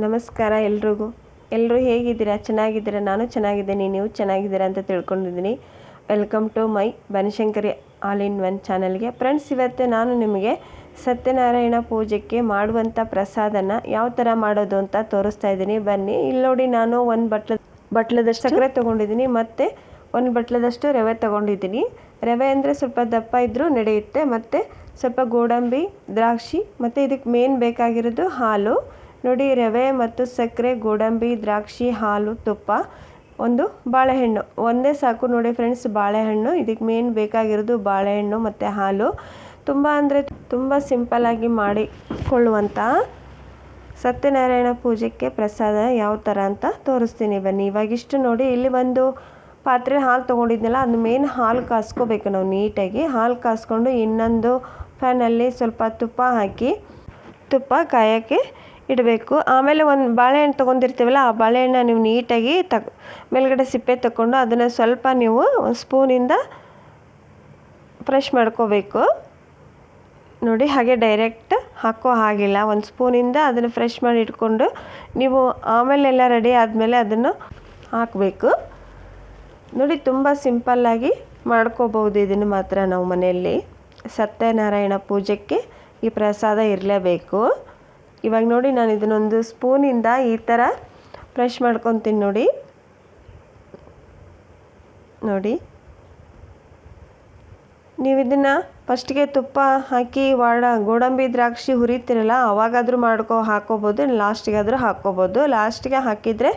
ನಮಸ್ಕಾರ ಎಲ್ರಿಗೂ. ಎಲ್ಲರೂ ಹೇಗಿದ್ದೀರಾ? ಚೆನ್ನಾಗಿದ್ದೀರಾ? ನಾನು ಚೆನ್ನಾಗಿದ್ದೀನಿ. ನೀವು ಚೆನ್ನಾಗಿದ್ದೀರಾ ಅಂತ ತಿಳ್ಕೊಂಡಿದ್ದೀನಿ. Welcome to my Banashankari all in one ಚಾನಲ್ಗೆ ಫ್ರೆಂಡ್ಸ್ ಇವತ್ತು ನಾನು ನಿಮಗೆ ಸತ್ಯನಾರಾಯಣ ಪೂಜೆಗೆ ಮಾಡುವಂಥ ಪ್ರಸಾದನ ಯಾವ ಥರ ಮಾಡೋದು ಅಂತ ತೋರಿಸ್ತಾ ಇದ್ದೀನಿ. ಬನ್ನಿ, ಇಲ್ಲಿ ನೋಡಿ ನಾನು ಒಂದು ಬಟ್ಲ, ಬಟ್ಲದಷ್ಟು ಸಕ್ಕರೆ ತೊಗೊಂಡಿದ್ದೀನಿ ಮತ್ತು ಒಂದು ಬಟ್ಲದಷ್ಟು ರವೆ ತೊಗೊಂಡಿದ್ದೀನಿ. ರವೆ ಅಂದರೆ ಸ್ವಲ್ಪ ದಪ್ಪ ಇದ್ದರೂ ನಡೆಯುತ್ತೆ, ಮತ್ತು ಸ್ವಲ್ಪ ಗೋಡಂಬಿ, ದ್ರಾಕ್ಷಿ, ಮತ್ತು ಇದಕ್ಕೆ ಮೇನ್ ಬೇಕಾಗಿರೋದು ಹಾಲು. ನೋಡಿ, ರವೆ ಮತ್ತು ಸಕ್ಕರೆ, ಗೋಡಂಬಿ, ದ್ರಾಕ್ಷಿ, ಹಾಲು, ತುಪ್ಪ, ಒಂದು ಬಾಳೆಹಣ್ಣು. ಒಂದೇ ಸಾಕು ನೋಡಿ ಫ್ರೆಂಡ್ಸ್ ಬಾಳೆಹಣ್ಣು. ಇದಕ್ಕೆ ಮೇನ್ ಬೇಕಾಗಿರೋದು ಬಾಳೆಹಣ್ಣು ಮತ್ತು ಹಾಲು. ತುಂಬ ಅಂದರೆ ತುಂಬ ಸಿಂಪಲ್ಲಾಗಿ ಮಾಡಿಕೊಳ್ಳುವಂಥ ಸತ್ಯನಾರಾಯಣ ಪೂಜೆಗೆ ಪ್ರಸಾದ ಯಾವ ಥರ ಅಂತ ತೋರಿಸ್ತೀನಿ. ಬನ್ನಿ ಇವಾಗಿಷ್ಟು ನೋಡಿ, ಇಲ್ಲಿ ಒಂದು ಪಾತ್ರೆ ಹಾಲು ತೊಗೊಂಡಿದ್ನಲ್ಲ, ಅದು ಮೇನ್ ಹಾಲು ಕಾಸ್ಕೋಬೇಕು ನಾವು ನೀಟಾಗಿ. ಹಾಲು ಕಾಸ್ಕೊಂಡು ಇನ್ನೊಂದು ಫ್ಯಾನಲ್ಲಿ ಸ್ವಲ್ಪ ತುಪ್ಪ ಹಾಕಿ, ತುಪ್ಪ ಕಾಯೋಕ್ಕೆ ಇಡಬೇಕು. ಆಮೇಲೆ ಒಂದು ಬಾಳೆಹಣ್ಣು ತೊಗೊಂಡಿರ್ತೀವಲ್ಲ, ಆ ಬಾಳೆಹಣ್ಣ ನೀವು ನೀಟಾಗಿ ತಗ, ಮೇಲ್ಗಡೆ ಸಿಪ್ಪೆ ತಗೊಂಡು ಅದನ್ನು ಸ್ವಲ್ಪ ನೀವು ಸ್ಪೂನಿಂದ ಫ್ರೆಶ್ ಮಾಡ್ಕೋಬೇಕು. ನೋಡಿ, ಹಾಗೆ ಡೈರೆಕ್ಟ್ ಹಾಕೋ ಹಾಗಿಲ್ಲ. ಒಂದು ಸ್ಪೂನಿಂದ ಅದನ್ನು ಫ್ರೆಶ್ ಮಾಡಿ ಇಟ್ಕೊಂಡು ನೀವು ಆಮೇಲೆಲ್ಲ ರೆಡಿ ಆದಮೇಲೆ ಅದನ್ನು ಹಾಕಬೇಕು. ನೋಡಿ, ತುಂಬ ಸಿಂಪಲ್ಲಾಗಿ ಮಾಡ್ಕೋಬೋದು ಇದನ್ನು ಮಾತ್ರ ನಾವು ಮನೆಯಲ್ಲಿ. ಸತ್ಯನಾರಾಯಣ ಪೂಜೆಗೆ ಈ ಪ್ರಸಾದ ಇರಲೇಬೇಕು. ಇವಾಗ ನೋಡಿ ನಾನು ಇದನ್ನೊಂದು ಸ್ಪೂನಿಂದ ಈ ಥರ ಫ್ರೆಶ್ ಮಾಡ್ಕೊತೀನಿ ನೋಡಿ. ನೋಡಿ. ನೀವು ಇದನ್ನು ಫಸ್ಟಿಗೆ ತುಪ್ಪ ಹಾಕಿ ವಾಡ ಗೋಡಂಬಿ, ದ್ರಾಕ್ಷಿ ಹುರಿತೀರಲ್ಲ, ಅವಾಗಾದರೂ ಮಾಡ್ಕೊ, ಹಾಕೋಬೋದು ಲಾಸ್ಟಿಗಾದರೂ ಹಾಕ್ಕೋಬೋದು ಲಾಸ್ಟಿಗೆ ಹಾಕಿದರೆ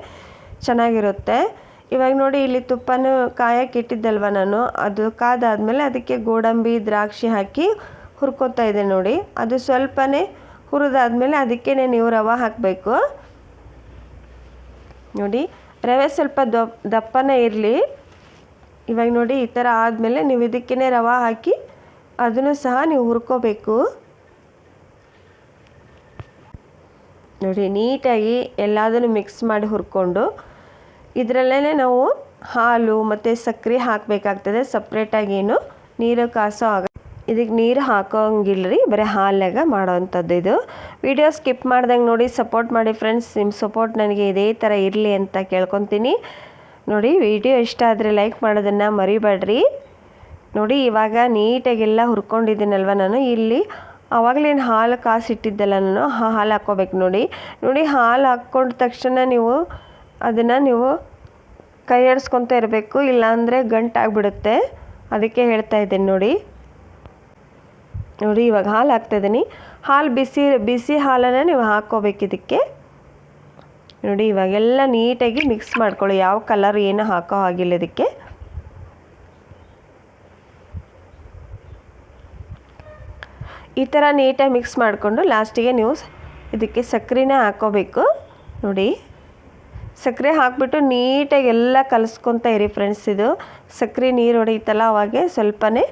ಚೆನ್ನಾಗಿರುತ್ತೆ. ಇವಾಗ ನೋಡಿ ಇಲ್ಲಿ ತುಪ್ಪನೂ ಕಾಯಕ್ಕೆ ಇಟ್ಟಿದ್ದಲ್ವ ನಾನು. ಅದು ಕಾದಾದಮೇಲೆ ಅದಕ್ಕೆ ಗೋಡಂಬಿ, ದ್ರಾಕ್ಷಿ ಹಾಕಿ ಹುರ್ಕೋತಾ ಇದೆ ನೋಡಿ. ಅದು ಸ್ವಲ್ಪನೇ ಹುರಿದಾದ್ಮೇಲೆ ಅದಕ್ಕೆ ನೀವು ರವೆ ಹಾಕಬೇಕು. ನೋಡಿ, ರವೆ ಸ್ವಲ್ಪ ದಪ್ಪನೇ ಇರಲಿ. ಇವಾಗ ನೋಡಿ, ಈ ಥರ ಆದಮೇಲೆ ನೀವು ಇದಕ್ಕೇ ರವೆ ಹಾಕಿ ಅದನ್ನು ಸಹ ನೀವು ಹುರ್ಕೋಬೇಕು. ನೋಡಿ, ನೀಟಾಗಿ ಎಲ್ಲದನ್ನು ಮಿಕ್ಸ್ ಮಾಡಿ ಹುರ್ಕೊಂಡು ಇದರಲ್ಲೇ ನಾವು ಹಾಲು ಮತ್ತು ಸಕ್ಕರೆ ಹಾಕಬೇಕಾಗ್ತದೆ. ಸಪ್ರೇಟಾಗೇನು ನೀರು, ಕಾಸೋ ಆಗ ಇದಕ್ಕೆ ನೀರು ಹಾಕೋಂಗಿಲ್ಲ ರೀ, ಬರೀ ಹಾಲಾಗ ಮಾಡೋವಂಥದ್ದು ಇದು. ವಿಡಿಯೋ ಸ್ಕಿಪ್ ಮಾಡ್ದಂಗೆ ನೋಡಿ ಸಪೋರ್ಟ್ ಮಾಡಿ ಫ್ರೆಂಡ್ಸ್ ನಿಮ್ಮ ಸಪೋರ್ಟ್ ನನಗೆ ಇದೇ ಥರ ಇರಲಿ ಅಂತ ಕೇಳ್ಕೊತೀನಿ. ನೋಡಿ ವಿಡಿಯೋ ಇಷ್ಟ ಆದರೆ ಲೈಕ್ ಮಾಡೋದನ್ನು ಮರಿಬೇಡ್ರಿ. ನೋಡಿ, ಇವಾಗ ನೀಟಾಗೆಲ್ಲ ಹುರ್ಕೊಂಡಿದ್ದೀನಲ್ವ ನಾನು, ಇಲ್ಲಿ ಆವಾಗಲೇನು ಹಾಲು ಕಾಸಿಟ್ಟಿದ್ದಲ್ಲ ನಾನು ಹಾಲು ಹಾಕ್ಕೋಬೇಕು ನೋಡಿ. ನೋಡಿ, ಹಾಲು ಹಾಕ್ಕೊಂಡ ತಕ್ಷಣ ನೀವು ಅದನ್ನು ನೀವು ಕೈ ಆಡಿಸ್ಕೊತ ಇರಬೇಕು, ಇಲ್ಲಾಂದರೆ ಗಂಟಾಗ್ಬಿಡುತ್ತೆ. ಅದಕ್ಕೆ ಹೇಳ್ತಾ ಇದ್ದೀನಿ ನೋಡಿ. ನೋಡಿ, ಇವಾಗ ಹಾಲು ಹಾಕ್ತಾಯಿದ್ದೀನಿ. ಹಾಲು ಬಿಸಿ ಬಿಸಿ ಹಾಲನ್ನು ನೀವು ಹಾಕ್ಕೋಬೇಕು ಇದಕ್ಕೆ. ನೋಡಿ ಇವಾಗೆಲ್ಲ ನೀಟಾಗಿ ಮಿಕ್ಸ್ ಮಾಡ್ಕೊಳ್ಳಿ. ಯಾವ ಕಲರ್ ಏನು ಹಾಕೋ ಹಾಗಿಲ್ಲ ಇದಕ್ಕೆ. ಈ ಥರ ನೀಟಾಗಿ ಮಿಕ್ಸ್ ಮಾಡಿಕೊಂಡು ಲಾಸ್ಟಿಗೆ ನೀವು ಇದಕ್ಕೆ ಸಕ್ಕರೆನೇ ಹಾಕ್ಕೋಬೇಕು. ನೋಡಿ, ಸಕ್ಕರೆ ಹಾಕ್ಬಿಟ್ಟು ನೀಟಾಗಿ ಎಲ್ಲ ಕಲಸ್ಕೊತಾ ಇರಿ ಫ್ರೆಂಡ್ಸ್ ಇದು. ಸಕ್ಕರೆ ನೀರು ಹೊಡೆಯುತ್ತಲ್ಲ, ಅವಾಗೆ ಸ್ವಲ್ಪನೇ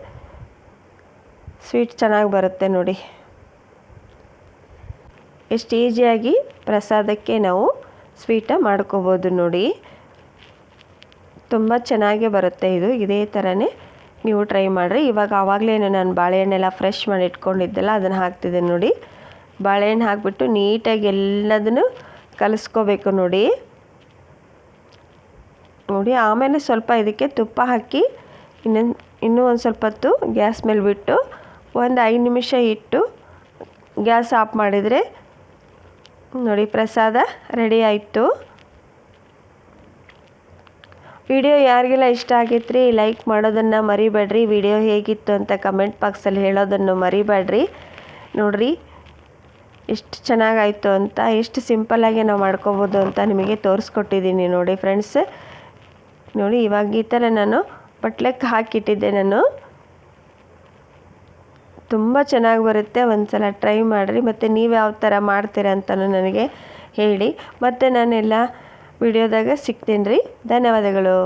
ಸ್ವೀಟ್ ಚೆನ್ನಾಗಿ ಬರುತ್ತೆ ನೋಡಿ. ಎಷ್ಟು ಈಸಿಯಾಗಿ ಪ್ರಸಾದಕ್ಕೆ ನಾವು ಸ್ವೀಟ ಮಾಡ್ಕೋಬೋದು ನೋಡಿ. ತುಂಬ ಚೆನ್ನಾಗೇ ಬರುತ್ತೆ ಇದು. ಇದೇ ಥರನೇ ನೀವು ಟ್ರೈ ಮಾಡಿರಿ. ಇವಾಗ ಆವಾಗಲೇ ನಾನು ಬಾಳೆಹಣ್ಣೆಲ್ಲ ಫ್ರೆಶ್ ಮಾಡಿ ಇಟ್ಕೊಂಡಿದ್ದೆಲ್ಲ ಅದನ್ನು ಹಾಕ್ತಿದ್ದೆ ನೋಡಿ. ಬಾಳೆಹಣ್ಣು ಹಾಕಿಬಿಟ್ಟು ನೀಟಾಗಿ ಎಲ್ಲದನ್ನು ಕಲಿಸ್ಕೋಬೇಕು ನೋಡಿ. ನೋಡಿ, ಆಮೇಲೆ ಸ್ವಲ್ಪ ಇದಕ್ಕೆ ತುಪ್ಪ ಹಾಕಿ ಇನ್ನೊಂದು, ಇನ್ನೂ ಒಂದು ಸ್ವಲ್ಪ ಹೊತ್ತು ಗ್ಯಾಸ್ ಮೇಲೆ ಬಿಟ್ಟು ಒಂದು ಐದು ನಿಮಿಷ ಇಟ್ಟು ಗ್ಯಾಸ್ ಆಫ್ ಮಾಡಿದರೆ ನೋಡಿ ಪ್ರಸಾದ ರೆಡಿ ಆಯಿತು. ವಿಡಿಯೋ ಯಾರಿಗೆಲ್ಲ ಇಷ್ಟ ಆಗಿತ್ತು ಲೈಕ್ ಮಾಡೋದನ್ನು ಮರಿಬೇಡ್ರಿ. ವಿಡಿಯೋ ಹೇಗಿತ್ತು ಅಂತ ಕಮೆಂಟ್ ಬಾಕ್ಸಲ್ಲಿ ಹೇಳೋದನ್ನು ಮರಿಬೇಡ್ರಿ. ನೋಡಿರಿ ಎಷ್ಟು ಚೆನ್ನಾಗಾಯಿತು ಅಂತ, ಎಷ್ಟು ಸಿಂಪಲ್ಲಾಗಿ ನಾವು ಮಾಡ್ಕೋಬೋದು ಅಂತ ನಿಮಗೆ ತೋರಿಸ್ಕೊಟ್ಟಿದ್ದೀನಿ ನೋಡಿ ಫ್ರೆಂಡ್ಸ್. ನೋಡಿ ಇವಾಗ ಈ ಥರ ನಾನು ಬಟ್ಲಕ್ಕೆ ಹಾಕಿಟ್ಟಿದ್ದೆ ನಾನು. ತುಂಬ ಚೆನ್ನಾಗಿ ಬರುತ್ತೆ ಒಂದು ಸಲ ಟ್ರೈ ಮಾಡಿರಿ. ಮತ್ತು ನೀವು ಯಾವ ಥರ ಮಾಡ್ತೀರ ಅಂತಲೂ ನನಗೆ ಹೇಳಿ. ಮತ್ತು ನಾನೆಲ್ಲ ವಿಡಿಯೋದಾಗ ಸಿಗ್ತೀನಿ ರೀ ಧನ್ಯವಾದಗಳು.